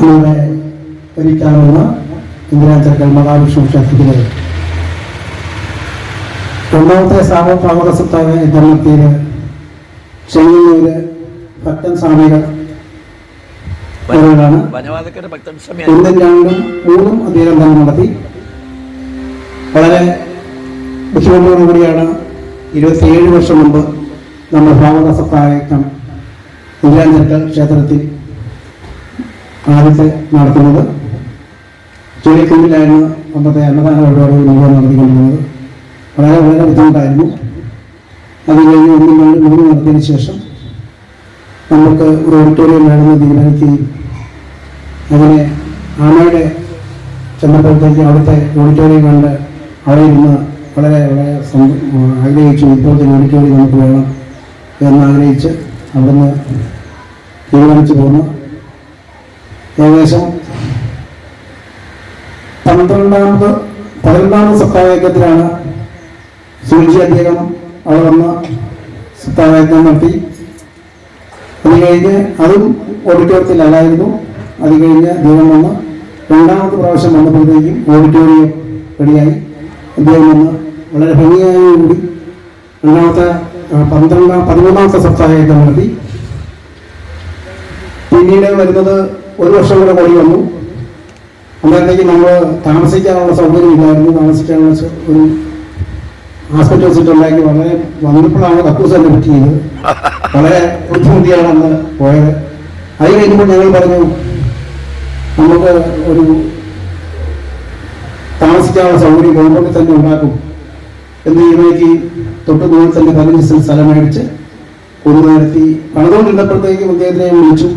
നമ്മുടെ ഭരിക്കാവുന്ന ഇന്ദിരാചർക്കൽ മഹാവിഷ്ണു ക്ഷേത്രത്തിലെ ഒന്നാമത്തെ സാമഭാവക സത്താവ് ധർമ്മത്തിൽ ചെങ്ങന്നൂര് ഭക്തൻ സ്വാമികൾ ഒന്നും രണ്ടും മൂന്നും അദ്ദേഹം തന്നെ നടത്തി. വളരെ ബുദ്ധിമുട്ടോടുകൂടിയാണ് ഇരുപത്തിയേഴ് വർഷം മുമ്പ് നമ്മൾ ഭാഗവത സപ്താഹം ഇന്ദിരാചർക്കൽ ക്ഷേത്രത്തിൽ ആദ്യത്തെ നടത്തുന്നത്. ചുഴലിക്കുന്നിലായിരുന്നു അന്നത്തെ അന്നദാന പരിപാടികൾ മുഴുവൻ നടത്തിക്കൊണ്ടിരുന്നത്. വളരെ വളരെ ബുദ്ധിമുട്ടായിരുന്നു. അത് കഴിഞ്ഞ് ഒന്നും രണ്ട് മൂന്ന് നടത്തിയതിന് ശേഷം നമുക്ക് ഒരു ഓഡിറ്റോറിയം വേണമെന്ന് തീരുമാനിക്കുകയും അങ്ങനെ ആമയുടെ ചെന്നപ്പോഴത്തേക്ക് അവിടുത്തെ ഓഡിറ്റോറിയം കണ്ട് അവിടെ ഇരുന്ന് വളരെ വളരെ ആഗ്രഹിച്ചു ഇപ്പോഴത്തെ ഓഡിറ്റോറിയം നമുക്ക് വേണം എന്ന് ആഗ്രഹിച്ച് അവിടുന്ന് തീരുമാനിച്ചു പോന്നു. ഏകദേശം പന്ത്രണ്ടാമത് പതിനൊന്നാമത് സപ്താഹയജ്ഞത്തിലാണ് സൂചി അദ്ദേഹം അവിടെ വന്ന് സപ്താഹയജ്ഞം നടത്തി. അത് കഴിഞ്ഞ് അതും ഓഡിറ്റോറിയത്തിലല്ലായിരുന്നു അത് കഴിഞ്ഞ് ദൈവം വന്ന് രണ്ടാമത്തെ പ്രാവശ്യം വന്നപ്പോഴത്തേക്കും ഓഡിറ്റോറിയം റെഡിയായി അദ്ദേഹം വന്ന് വളരെ ഭംഗിയായോടുകൂടി രണ്ടാമത്തെ ആ, പന്ത്രണ്ടാം പതിമൂന്നാമത്തെ സപ്താഹയജ്ഞം നടത്തി. പിന്നീട് വരുന്നത് ഒരു വർഷം കൂടെ കൂടി വന്നു. അന്നേരത്തേക്ക് നമ്മൾ താമസിക്കാനുള്ള സൗകര്യം ഇല്ലായിരുന്നു. താമസിക്കാനുള്ള ഒരു ഹോസ്പിറ്റൽ സീറ്റ് ഉണ്ടാക്കി വളരെ വന്നപ്പോഴാണ് കക്കൂസ് തന്നെ ചെയ്തത്. വളരെ ബുദ്ധിമുട്ടിയാണ് അന്ന് പോയത്. അത് കഴിഞ്ഞപ്പോൾ ഞങ്ങൾ പറഞ്ഞു നമുക്ക് ഒരു താമസിക്കാനുള്ള സൗകര്യം ഗവൺമെന്റ് തന്നെ ഉണ്ടാക്കും. എന്ന് തീരുമാനിക്കുകയും തൊട്ട് ദൂരത്തന്നെ തന്നെ പതിനഞ്ച് സ്ഥലം മേടിച്ച് കൊണ്ടു നിരത്തി പണിതുകൊണ്ടിരുന്നപ്പോഴത്തേക്കും അദ്ദേഹത്തിനെ വിളിച്ചു.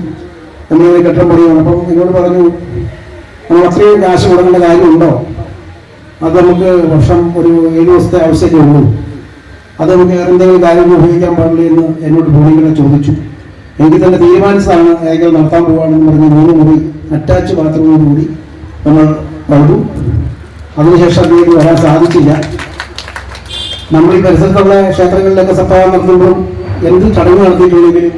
നമ്മളിങ്ങനെ ഘട്ടം പറയുകയാണ് അപ്പം എന്നോട് പറഞ്ഞു നമ്മൾ അത്രയും കാശ് കൊടുക്കേണ്ട കാര്യമുണ്ടോ? അത് നമുക്ക് വർഷം ഒരു ഏഴ് ദിവസത്തെ ആവശ്യമേ ഉള്ളൂ. അത് നമുക്ക് വേറെ എന്തെങ്കിലും കാര്യങ്ങൾ ഉപയോഗിക്കാൻ പാടില്ല എന്ന് എന്നോട് ഭൂമികളെ ചോദിച്ചു. എനിക്ക് തന്നെ തീരുമാനിച്ചതാണ് ഏകൽ നടത്താൻ പോവാണെന്ന് പറഞ്ഞ് മൂന്ന് മുറി അറ്റാച്ച് ബാത്റൂമോട് കൂടി നമ്മൾ കണ്ടു അതിനുശേഷം അദ്ദേഹത്തിന് വരാൻ സാധിച്ചില്ല. നമ്മൾ ഈ പരിസരത്തുള്ള ക്ഷേത്രങ്ങളിലൊക്കെ സപ്താഹം നടത്തുമ്പോഴും എന്ത് ചടങ്ങ് നടത്തിയിട്ടുണ്ടെങ്കിലും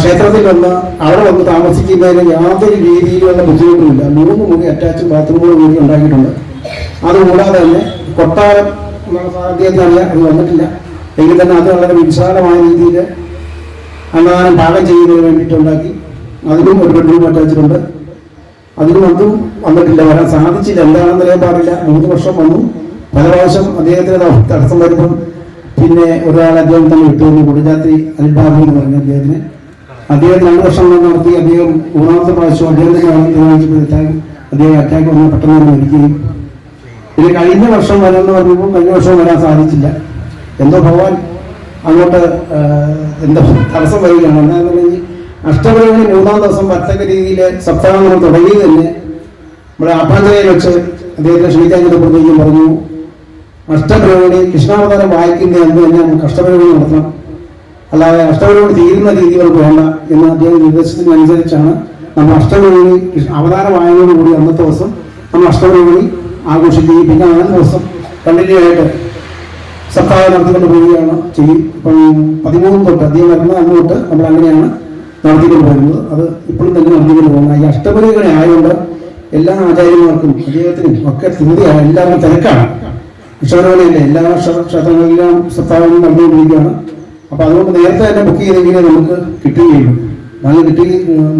ക്ഷേത്രത്തിൽ വന്ന് അവിടെ വന്ന് താമസിക്കുന്നതിന് യാതൊരു രീതിയിലുള്ള ബുദ്ധിമുട്ടുമില്ല. മൂന്ന് മുറി അറ്റാച്ച് ബാത്റൂമുകൾ വീട്ടിൽ ഉണ്ടാക്കിയിട്ടുണ്ട്. അതുകൂടാതെ തന്നെ കൊട്ടാരം അറിയാം. അത് വന്നിട്ടില്ല. എങ്കിൽ തന്നെ അത് വളരെ വിശാലമായ രീതിയിൽ അന്നദാനം പാകം ചെയ്യുന്നതിന് വേണ്ടിയിട്ട് ഉണ്ടാക്കി അതിനും ഒരു ബെഡ്റൂം അറ്റാച്ചിട്ടുണ്ട് അതിനും അതും വന്നിട്ടില്ല. വരാൻ സാധിച്ചില്ല. എന്താണെന്ന് അറിയാൻ പാടില്ല. മൂന്ന് വർഷം വന്നു. പല പ്രാവശ്യം അദ്ദേഹത്തിന് തടസ്സം വരുമ്പം പിന്നെ ഒരാൾ അദ്ദേഹം തന്നെ വിട്ടുവന്നു കുടിജാത്രി അൽബാബു എന്ന് പറഞ്ഞ അദ്ദേഹത്തിന് അദ്ദേഹം രണ്ട് വർഷം നടത്തി അദ്ദേഹം മൂന്നാമത്തെ പ്രാവശ്യം അദ്ദേഹം കാര്യം തീരുമാനിച്ചപ്പോഴത്തേക്കും അദ്ദേഹം അറ്റാക്ക് വന്ന് പെട്ടെന്ന് തന്നെ മരിക്കുകയും. ഇത് കഴിഞ്ഞ വർഷം വരാമെന്ന് പറഞ്ഞപ്പോൾ കഴിഞ്ഞ വർഷം വരാൻ സാധിച്ചില്ല. എന്തോ ഭഗവാൻ അങ്ങോട്ട് എന്താ തടസ്സം വരികയാണ്. എന്താണെന്നുണ്ടെങ്കിൽ അഷ്ടപരങ്ങളിൽ മൂന്നാം ദിവസം വർത്തക രീതിയിൽ സപ്താഹം നമ്മൾ തുടങ്ങി തന്നെ നമ്മുടെ ആഭ്യന്തരയിൽ വെച്ച് അദ്ദേഹത്തെ ശ്രീകാഞ്ചനപ്പെടുത്തേക്കും പറഞ്ഞു. അഷ്ടപരവണി കൃഷ്ണാവതാരം വായിക്കുന്ന എന്ന് തന്നെ നമുക്ക് അഷ്ടപരവണി നടത്തണം. അല്ലാതെ അഷ്ടപരവണി തീരുന്ന രീതികൾ വേണ്ട എന്ന് അദ്ദേഹം നിർദ്ദേശത്തിനനുസരിച്ചാണ് നമ്മൾ അഷ്ടപരവണി അവതാര വായനയോടുകൂടി അന്നത്തെ ദിവസം നമ്മൾ അഷ്ടപരവണി ആഘോഷിക്കുകയും പിന്നെ ആ ദിവസം കണ്ടിന്യൂ ആയിട്ട് സപ്താഹം നടത്തിക്കൊണ്ട് പോവുകയാണ് ചെയ്യും. ഇപ്പം പതിമൂന്ന് തൊട്ട് അദ്ദേഹം വരുന്ന അന്ന് തൊട്ട് നമ്മൾ അങ്ങനെയാണ് നടത്തിക്കൊണ്ട് പോകുന്നത്. അത് ഇപ്പോഴും തന്നെ നടത്തിക്കൊണ്ട് പോകുന്നത്. ഈ അഷ്ടപരികളെ ആയതുകൊണ്ട് എല്ലാ ആചാര്യന്മാർക്കും അദ്ദേഹത്തിനും ഒക്കെ തിരുതിയാണ് എല്ലാവരും തിരക്കാണ്. ക്ഷേത്രങ്ങളിലെ എല്ലാ ക്ഷ- ക്ഷേത്രങ്ങളിലും സപ്താഹം നടന്നുകൊണ്ടിരിക്കുകയാണ്. അപ്പൊ അതുകൊണ്ട് നേരത്തെ തന്നെ ബുക്ക് ചെയ്തെങ്കിലേ നമുക്ക് കിട്ടുകയുള്ളൂ നല്ല കിട്ടി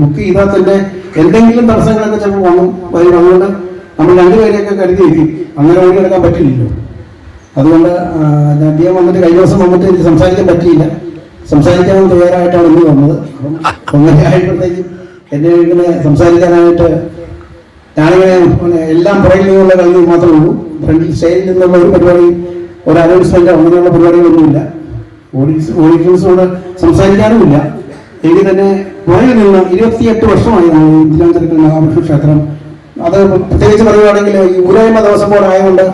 ബുക്ക് ചെയ്താൽ തന്നെ എന്തെങ്കിലും തടസ്സങ്ങളൊക്കെ ചിലപ്പോൾ വന്നു വരും. അതുകൊണ്ട് നമ്മൾ രണ്ടുപേരെയൊക്കെ കരുതി എത്തി അങ്ങനെ ഓടിയെടുക്കാൻ പറ്റില്ലല്ലോ. അതുകൊണ്ട് അദ്ദേഹം വന്നിട്ട് കഴിഞ്ഞ ദിവസം വന്നിട്ട് എനിക്ക് സംസാരിക്കാൻ പറ്റിയില്ല. സംസാരിക്കാൻ തയ്യാറായിട്ടാണ് ഇന്ന് വന്നത്. അപ്പം അങ്ങനെ ആയപ്പോഴത്തേക്കും എന്നെ ഇങ്ങനെ സംസാരിക്കാനായിട്ട് ഞാനിങ്ങനെ എല്ലാം പുറകിൽ നിന്നുള്ള കളി മാത്രമേ ഉള്ളൂ. ഫ്രണ്ടിൽ സ്റ്റേജിൽ നിന്നുള്ള ഒരു പരിപാടി ഒരു അനൗൺസ്മെന്റ് അങ്ങനെയുള്ള പരിപാടികളൊന്നുമില്ല. ഓഡിയൻസ് ഓഡിയൻസിനോട് സംസാരിക്കാനുമില്ല. എങ്കിൽ തന്നെ പുറകിൽ നിന്ന് ഇരുപത്തിയെട്ട് വർഷമായി തിരുവനന്തപുരത്ത് മഹാവിഷ്ണു ക്ഷേത്രം. അത് പ്രത്യേകിച്ച് പറയുകയാണെങ്കിൽ ഈ ഊരായ്മ ദിവസം പോലെ ആയതുകൊണ്ട്